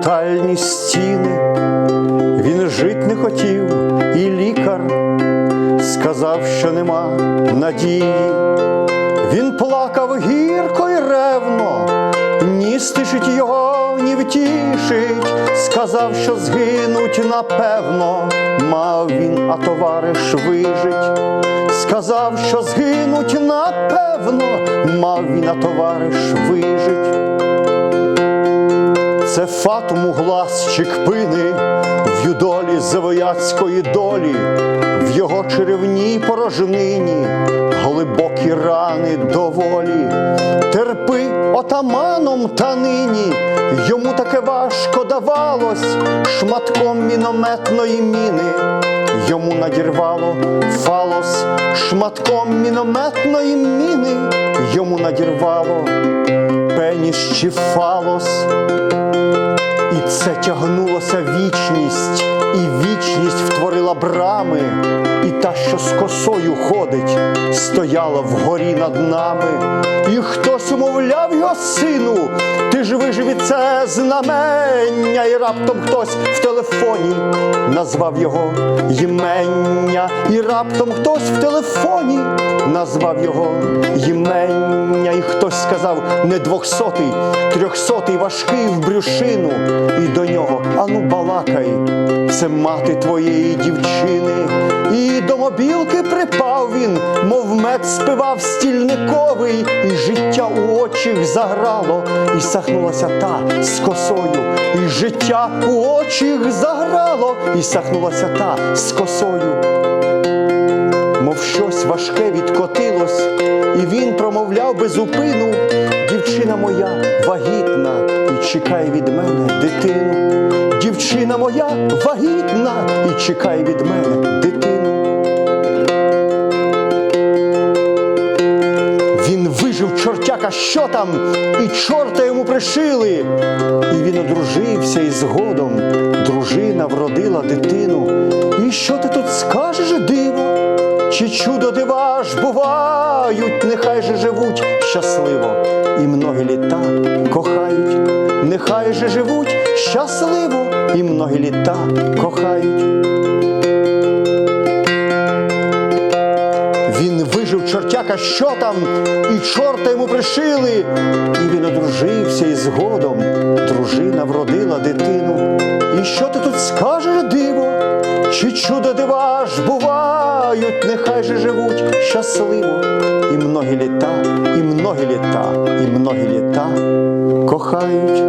шпитальні стіни, він жить не хотів, і лікар сказав, що нема надії. Він плакав гірко й ревно, ні стишить його, ні втішить, сказав, що згинуть напевно, мав він, а товариш вижить, сказав, що згинуть напевно, мав він, а товариш вижить. Це фатум гласчик кпини в юдолі завояцької долі, в його черевній порожнині глибокі рани доволі. Терпи отаманом та нині, йому таке важко давалось шматком мінометної міни. Йому надірвало фалос шматком мінометної міни, йому надірвало пеніс чи фалос. І це тягнулося вічність, і брами, і та, що з косою ходить, стояла вгорі над нами. І хтось умовляв його сину, ти ж вижив і це знамення, і раптом хтось в телефоні назвав його імення, і раптом хтось в телефоні назвав його імення, і хтось сказав не двохсотий, трьохсотий важкий в брюшину, це мати твоєї дівчини. І до мобілки припав він, мов мед спивав стільниковий, і життя у очах заграло, і сахнулася та з косою, і життя у очах заграло, і сахнулася та з косою мов щось важке відкотилось, і він промовляв безупину, дівчина моя вагітна і чекає від мене дитину. Дівчина моя вагітна і чекає від мене дитину. Він вижив чортяка, що там, і чорта йому пришили. І він одружився і згодом дружина вродила дитину. І що ти тут скажеш, диво? Чи чудо дива ж бувають, нехай же живуть щасливо, і многі літа кохають, нехай же живуть щасливо, і многі літа кохають. Він вижив чортяка, що там, і чорта йому пришили, і він одружився і згодом дружина вродила дитину. І що ти тут скажеш, диво? Чи чудо дива ж бувають, нехай же живуть щасливо, і многі літа, і многі літа, і многі літа кохають.